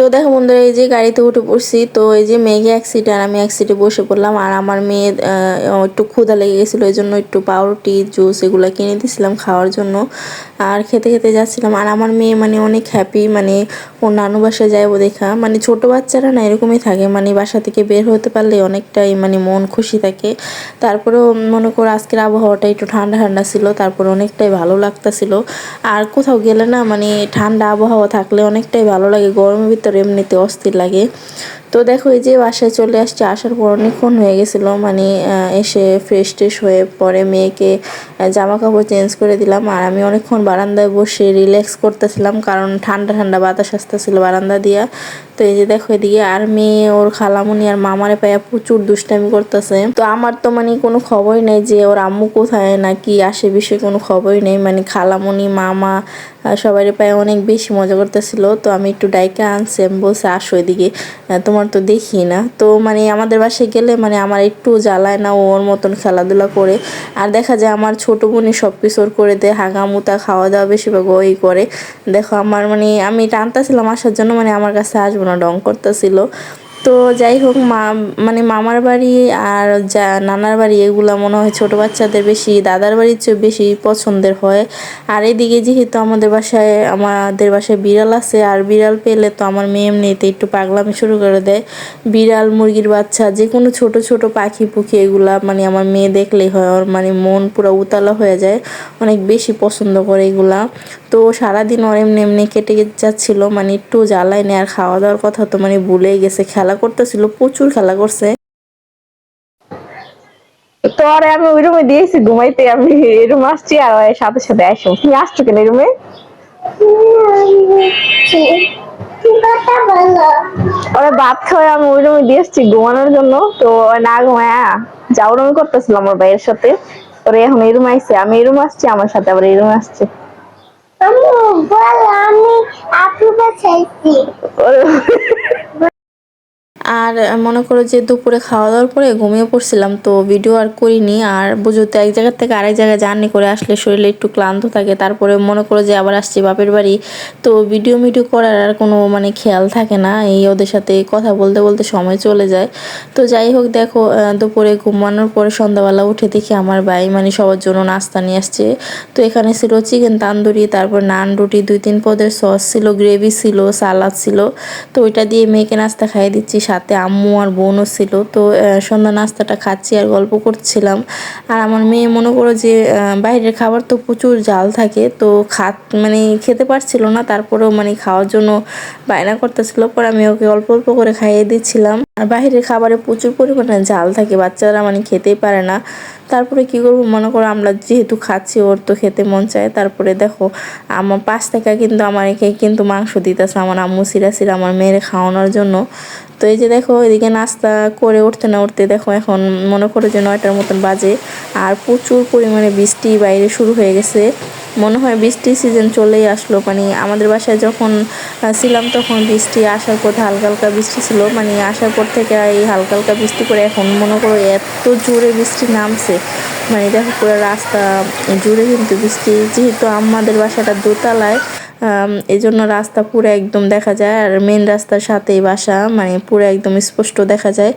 তো দেখো বন্ধুরা, এই যে গাড়িতে উঠে পড়ছি, তো এই যে মেঘে এক সিটে আর আমি এক সিটে বসে পড়লাম, আর আমার মেয়ে একটু ক্ষুধা লেগে গেছিল, এই জন্য একটু পাউরুটি, জুস এগুলো কিনে দিয়েছিলাম খাওয়ার জন্য। আর খেতে খেতে যাচ্ছিলাম, আর আমার মেয়ে মানে অনেক হ্যাপি মানে ওর নানু বাসায় যাইবো দেখা। মানে ছোট বাচ্চারা না এরকমই থাকে মানে বাসা থেকে বের হতে পারলে অনেকটাই মানে মন খুশি থাকে। তারপরেও মনে করো আজকের আবহাওয়াটা একটু ঠান্ডা ঠান্ডা ছিল, তারপরে অনেকটাই ভালো লাগতাছিল। আর কোথাও গেলে না মানে ঠান্ডা আবহাওয়া থাকলে অনেকটাই ভালো লাগে, গরমের ভিতরে এমনিতে অস্থির লাগে। তো দেখো এই যে বাসায় চলে আসছে আসার পর অনেকক্ষণ হয়ে গেছিল মানে এসে ফ্রেশ ট্রেশ হয়ে পরে মেয়েকে জামা কাপড় চেঞ্জ করে দিলাম। আর আমি অনেকক্ষণ বারান্দায় বসে রিল্যাক্স করতেছিলাম কারণ ঠান্ডা ঠান্ডা বাতাস আসতেছিল বারান্দা দিয়া। তো এই যে দেখো এদিকে আর মেয়ে ওর খালামুনি আর মামারে পাইয়া প্রচুর দুষ্টামি করতেছে। তো আমার তো মানে কোনো খবরই নেই যে ওর আম্মু কোথায় না কি আসে বিষয়ে কোনো খবরই নেই। মানে খালামুনি মামা সবাই পায়ে অনেক বেশি মজা করতেছিল। তো আমি একটু ডাইকা আনছি আমি বলছি আসো এদিকে। আহ, তোমার তো দেখি না। তো মানে আমাদের বাসায় গেলে মানে আমার একটু জ্বালায় না ওর মতন খেলাধুলা করে। আর দেখা যায় আমার ছোট বোনই সব কিছু ওর করে দেয়, হাগামুতা খাওয়া দাওয়া বেশিরভাগ ওই করে। দেখো আমার মানে আমি টানতাছিলাম আসার জন্য মানে আমার কাছে আসব না, ডং করতেছিল। তো যাই হোক, মা মানে মামার বাড়ি আর যা নানার বাড়ি, এগুলো মনে হয় ছোটো বাচ্চাদের বেশি, দাদার বাড়ির চেয়ে বেশি পছন্দের হয়। আর এদিকে যেহেতু আমাদের বাসায় আমাদের বাসায় বিড়াল আছে, আর বিড়াল পেলে তো আমার মেয়ে এমনিতে একটু পাগলামি শুরু করে দেয়। বিড়াল, মুরগির বাচ্চা যে কোনো ছোট ছোট পাখি, পুখি, এগুলা মানে আমার মেয়ে দেখলেই হয়, ওর মানে মন পুরো উতালা হয়ে যায়, অনেক বেশি পছন্দ করে এগুলা। তো সারাদিন ওর এমনি এমনি কেটে যাচ্ছিল মানে একটু জ্বালায় নেই আর খাওয়া দাওয়ার কথা তো মানে ভুলেই গেছে, খেলা করতেছিল প্রচুর খেলা করছে। তোরে আমি ওই রুমে দিয়েছি ঘুমাইতে আমি এই রুমে আসছি আর সাথে সাথে আসো তুমি আসছো কেন এই রুমে? ওরা ভাত খাওয়াই আমি ওই রুমে দিয়ে এসছি ঘুমানোর জন্য। তো না ঘুমায় যাও রুমে করতেছিলাম আমার ভাইয়ের সাথে। ওরা এখন এই রুমে আইসে আমি এই রুমে আসছি আমার সাথে আবার এই রুমে আসছে। আম্মু বল আমি আর মনে করো যে দুপুরে খাওয়া দাওয়ার পরে ঘুমিয়ে পড়ছিলাম, তো ভিডিও আর করিনি। আর বুঝো তো এক জায়গা থেকে আরেক জায়গায় জার্নি করে আসলে শরীরে একটু ক্লান্ত থাকে, তারপরে মনে করো যে আবার আসছি বাপের বাড়ি। তো ভিডিও মিডিও করার আর কোনো মানে খেয়াল থাকে না, এই ওদের সাথে কথা বলতে বলতে সময় চলে যায়। তো যাই হোক দেখো দুপুরে ঘুমানোর পরে সন্ধ্যাবেলা উঠে দেখি আমার ভাই মানে সবার জন্য নাস্তা নিয়ে আসছে। তো এখানে ছিল চিকেন তান্দুরি, তারপর নান রুটি, দুই তিন পদের সস ছিল, গ্রেভি ছিল, সালাদ ছিল। তো ওইটা দিয়ে মেয়েকে নাস্তা খাইয়ে দিচ্ছি সাথে আম্মু আর বোনও ছিল। তো সন্ধ্যা নাস্তাটা খাচ্ছি আর গল্প করছিলাম। আর আমার মেয়ে মনে করো যে বাইরের খাবার তো প্রচুর জাল থাকে, তো খাত মানে খেতে পারছিল না। তারপরেও মানে খাওয়ার জন্য বায়না করতেছিল। পর আমি ওকে অল্প অল্প করে খাইয়ে দিচ্ছিলাম। আর বাইরের খাবারে প্রচুর পরিমাণে জাল থাকে, বাচ্চারা মানে খেতেই পারে না। তারপরে কি করব? মনে করো আমরা যেহেতু খাচ্ছি, ওর তো খেতে মন চায়। তারপরে দেখো, আমার পাঁচ টাকা কিন্তু আমাকে কিন্তু মাংস দিতেছে, আমার আম্মু সিরা সিরা আমার মেয়ের খাওয়ানোর জন্য। তো এই যে দেখো, এদিকে নাস্তা করে উঠতে না উঠতে দেখো এখন মনে করো যে নয়টার মতন বাজে, আর প্রচুর পরিমাণে বৃষ্টি বাইরে শুরু হয়ে গেছে। মনে হয় বৃষ্টির সিজন চলেই আসলো। মানে আমাদের বাসায় যখন ছিলাম তখন বৃষ্টি আসার পর হালকা হালকা বৃষ্টি ছিল। মানে আসার পর থেকে এই হালকা হালকা বৃষ্টি করে এখন মনে করো এত জোরে বৃষ্টি নামছে। মানে দেখো পুরো রাস্তা জুড়ে কিন্তু বৃষ্টি। যেহেতু আমাদের বাসাটা দোতলায় এই জন্য রাস্তা পুরো একদম দেখা যায়। আর মেন রাস্তার সাথেই বাসা মানে পুরো একদম স্পষ্ট দেখা যায়।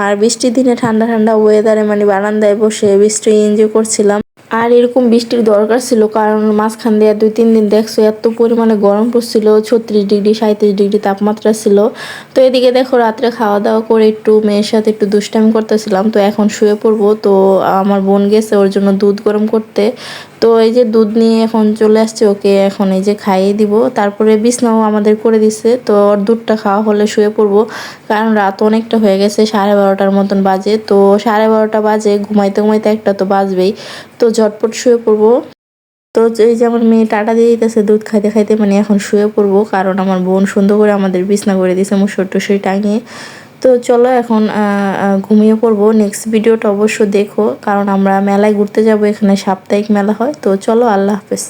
আর বৃষ্টির দিনে ঠান্ডা ঠান্ডা ওয়েদারে মানে বারান্দায় বসে বৃষ্টি এনজয় করছিলাম। আর এরকম বৃষ্টির দরকার ছিল, কারণ মাঝখান দিয়ে দুই, তিন দিন দেখছ এত পরিমাণে গরম পড়ছিল, ছত্রিশ ডিগ্রি সাঁত্রিশ ডিগ্রি তাপমাত্রা ছিল। তো এদিকে দেখো রাত্রে খাওয়া দাওয়া করে একটু মেয়ের সাথে একটু দুষ্টামি করতেছিলাম, তো এখন শুয়ে পড়ব। তো আমার বোন গেছে ওর জন্য দুধ গরম করতে। তো এই যে দুধ নিয়ে এখন চলে আসছে, ওকে এখন এই যে খাইয়ে দিব। তারপরে বিছনাও আমাদের করে দিছে, তো ওর দুধটা খাওয়া হলে শুয়ে পড়ব। কারণ রাত অনেকটা হয়ে গেছে, সাড়ে বারোটার মতন বাজে। তো সাড়ে বারোটা বাজে, ঘুমাইতে ঘুমাইতে একটা তো বাজবেই। তো ঝটপট শুয়ে পড়ব। তো এই যে আমার মেয়ে টাটা দিয়ে দিতেছে দুধ খাইতে খাইতে মানে এখন শুয়ে পড়ব, কারণ আমার বোন সুন্দর করে আমাদের বিছনা করে দিয়েছে মুসর টুসরি টাঙিয়ে। তো চলো এখন ঘুমিয়ে পড়ব। নেক্সট ভিডিওটা অবশ্য দেখো, কারণ আমরা মেলায় ঘুরতে যাব, এখানে সাপ্তাহিক মেলা হয়। তো চলো, আল্লাহ হাফেজ।